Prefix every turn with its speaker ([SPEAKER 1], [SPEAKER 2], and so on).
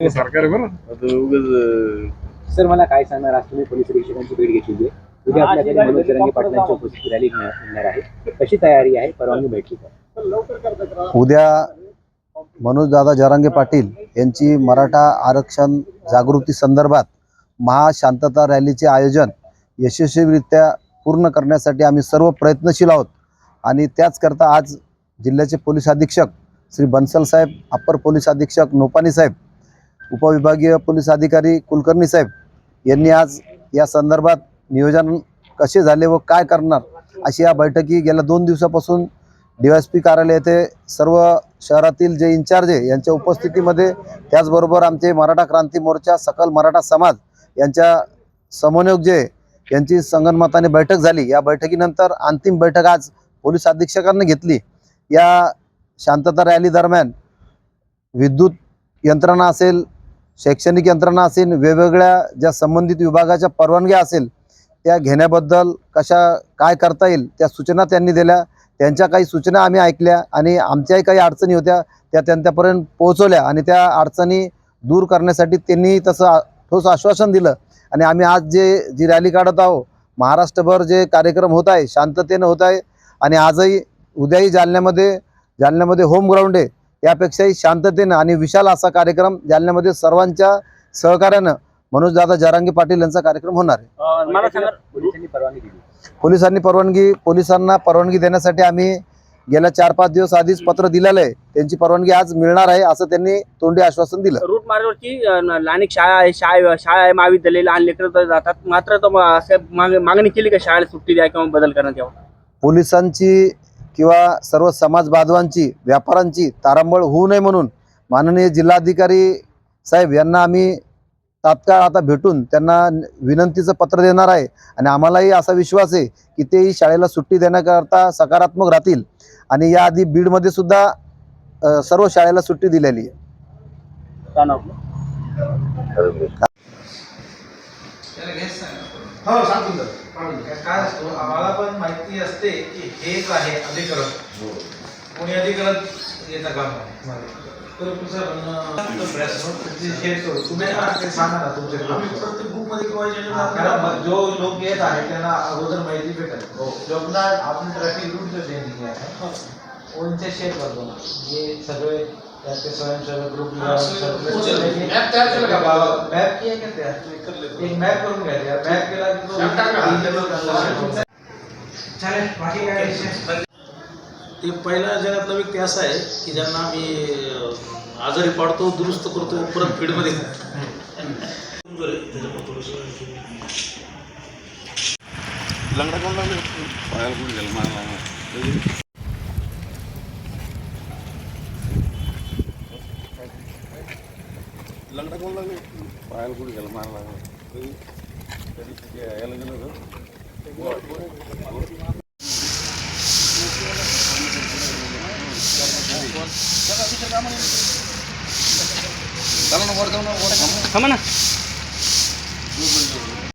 [SPEAKER 1] सरकार बरं. आता उगाच
[SPEAKER 2] सर मला काय सांगणार? आज तुम्ही पोलीस निरीक्षकांची भेट घेतली आहे. उद्या आपल्याकडे मनोज जरांगे पाटलांची उपस्थिती रॅली होणार आहे. कशी तयारी आहे? परवानगी भेटली का
[SPEAKER 3] उद्या मनोजदादा जरांगे पाटील यांची मराठा आरक्षण जागृती संदर्भात महाशांतता रॅलीचे आयोजन यशस्वीरित्या पूर्ण करण्यासाठी आम्ही सर्व प्रयत्नशील आहोत. आणि त्याचकरता आज जिल्ह्याचे पोलीस अधीक्षक श्री बन्सल साहेब अप्पर पोलीस अधीक्षक नोपानी साहेब उपविभागीय पोलीस अधिकारी कुलकर्णी साहेब यांनी आज या संदर्भात नियोजन कसे झाले व काय करणार अशी या बैठकी गेल्या दोन दिवसापासून डी एस पी कार्यालय येथे सर्व शहरातील जे इन्चार्ज आहे यांच्या उपस्थितीमध्ये त्याचबरोबर आमचे मराठा क्रांती मोर्चा सकल मराठा समाज यांच्या समन्वयक जे यांची संगनमताने बैठक झाली. या बैठकीनंतर अंतिम बैठक आज पोलीस अधीक्षकांनी घेतली. या शांतता रॅली दरम्यान विद्युत यंत्रणा असेल शैक्षणिक यंत्रणा असेल वेगवेगळ्या ज्या संबंधित विभागाच्या परवानग्या असेल त्या घेण्याबद्दल कशा काय करता येईल त्या सूचना त्यांनी दिल्या. त्यांच्या काही सूचना आम्ही ऐकल्या आणि आमच्याही काही अडचणी होत्या त्या त्यांच्यापर्यंत पोहोचवल्या आणि त्या अडचणी दूर करण्यासाठी त्यांनी तसं ठोस आश्वासन दिलं. आणि आम्ही आज जे जी रॅली काढत आहोत महाराष्ट्रभर जे कार्यक्रम होत आहे शांततेनं होत आहे आणि आजही उद्याही जालन्यामध्ये जालन्यामध्ये होम ग्राउंड आहे. यापेक्षाही शांततेनं आणि विशाल असा कार्यक्रम जालन्यामध्ये सर्वांच्या सहकार्यानं मनोजदादा जरांगे पाटील यांचा कार्यक्रम होणार आहे.
[SPEAKER 2] पोलिसांनी परवानगी दिली.
[SPEAKER 3] पोलिसांनी परवानगी पोलिसांना परवानगी देण्यासाठी आम्ही गेल्या चार पाच दिवस आधीच पत्र दिलेलं आहे. त्यांची परवानगी आज मिळणार आहे असं त्यांनी तोंडी आश्वासन दिलं.
[SPEAKER 4] रूट मार्गावरची अनेक शाळा आहे शाळा शाळा आहे महाविद्यालय लहान लेकरं जातात. मात्र मागणी केली का शाळेला सुट्टी द्या किंवा बदल करण्यात यावं?
[SPEAKER 3] पोलिसांची किंवा सर्व समाज बांधवांची व्यापाऱ्यांची तारांबळ होऊ नये म्हणून माननीय जिल्हाधिकारी साहेब यांना आम्ही तात्काळ आता भेटून त्यांना विनंतीचं पत्र देणार आहे. आणि आम्हालाही असा विश्वास आहे की तेही शाळेला सुट्टी देण्याकरता सकारात्मक राहतील. आणि याआधी बीडमध्ये सुद्धा सर्व शाळेला सुट्टी दिलेली आहे?
[SPEAKER 5] हो सांगतो सर काय असतो आम्हाला पण माहिती असते की हेच आहे अधिकरण. कोणी अधिकरण येतं काम नाही. तर कारण जो लोक येत आहे त्यांना अगोदर माहिती भेटेल. जो अपना आपण ट्रॅफिक रूट जो देंगे आहे उनसे शेअर करतो? ना ये सगळे त्याचे स्वयंसेवक ग्रुप मॅप तयार केला का मॅप किया क्या तयार एक मॅप करून घ्या. यार मॅप केला की तो चालेल बाकी काय विषय?
[SPEAKER 6] ते जगातला व्यक्ती असा आहे की ज्यांना आम्ही आजारी पाडतो दुरुस्त करतो परत फीडमध्ये
[SPEAKER 1] लंगडा कोण लागले? पायाला कुठे गेलं? मला लंगडा कोण लागले पायाला कुठे गेलं मला लागलं तरी ते यायला गेलं होतं
[SPEAKER 4] थांबा ना